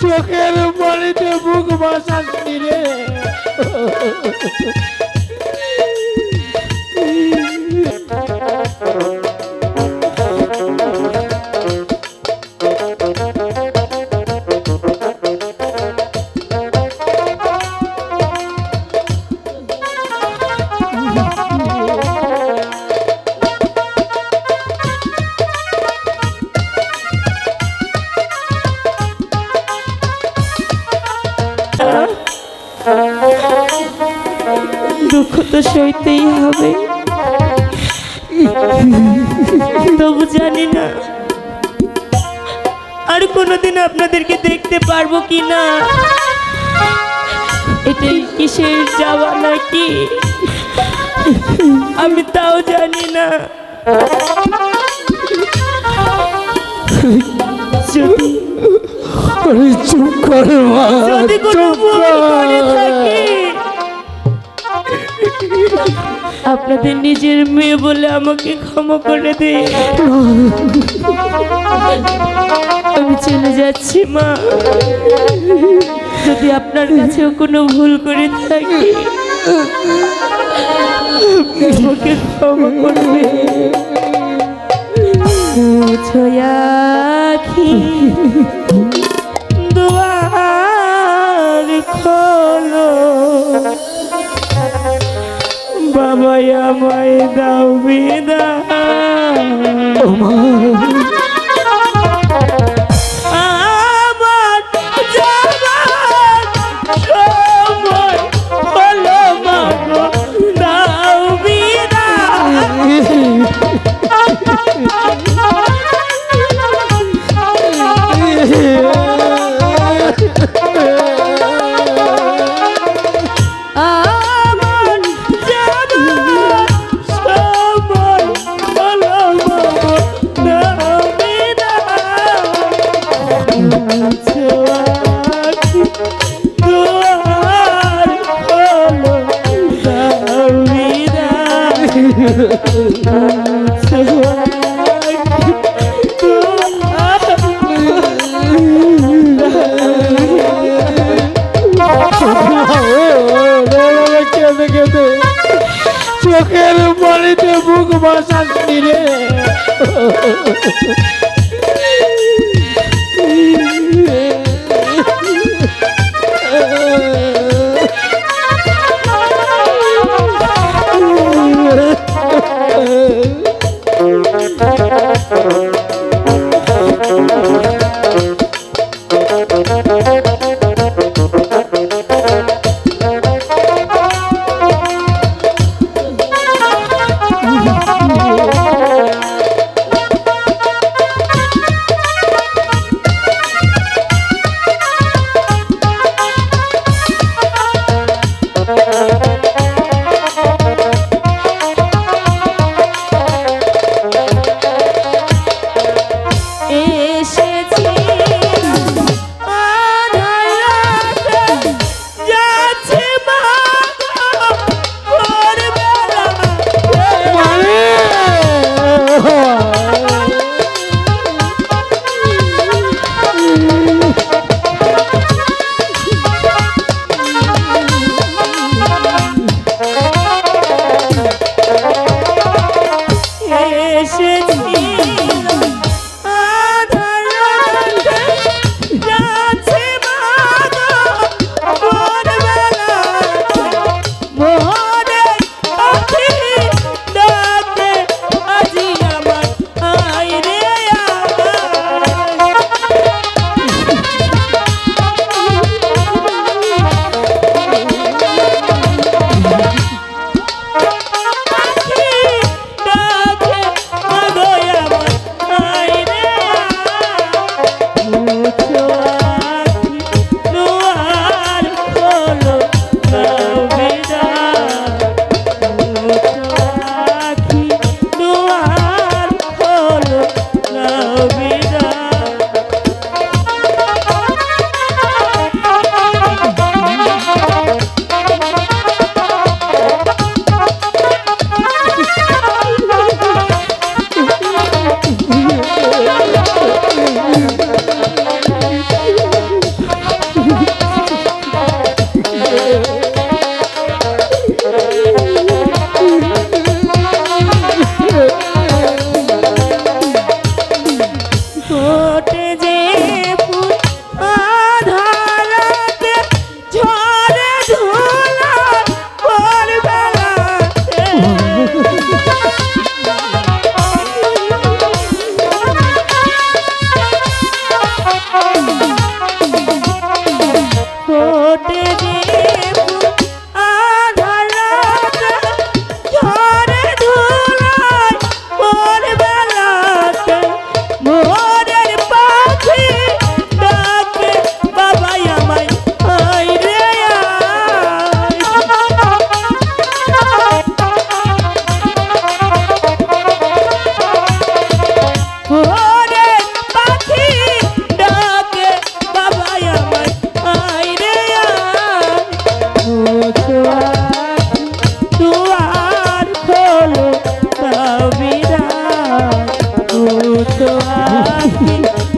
চোখের পানিতে বুক বাসাচ্ছি রে। তো সইতেই হবে। তবু জানি না আর কোনোদিন আপনাদেরকে দেখতে পারব কি না এটাই কিসের যাওয়া নাকি? আমি তাও জানি না। যদি চুপ কর মা চুপ করে। আপনাদের নিজের মেয়ে বলে আমাকে ক্ষমা করে দে আমি চলে যাচ্ছি, মা। যদি আপনার কাছেও কোনো ভুল করে থাকি, আমাকে ক্ষমা করবে। ছয়াখি da mãe da vida. চোখের বাড়িতে বুক বাসাচ্ছি রে। Thank you.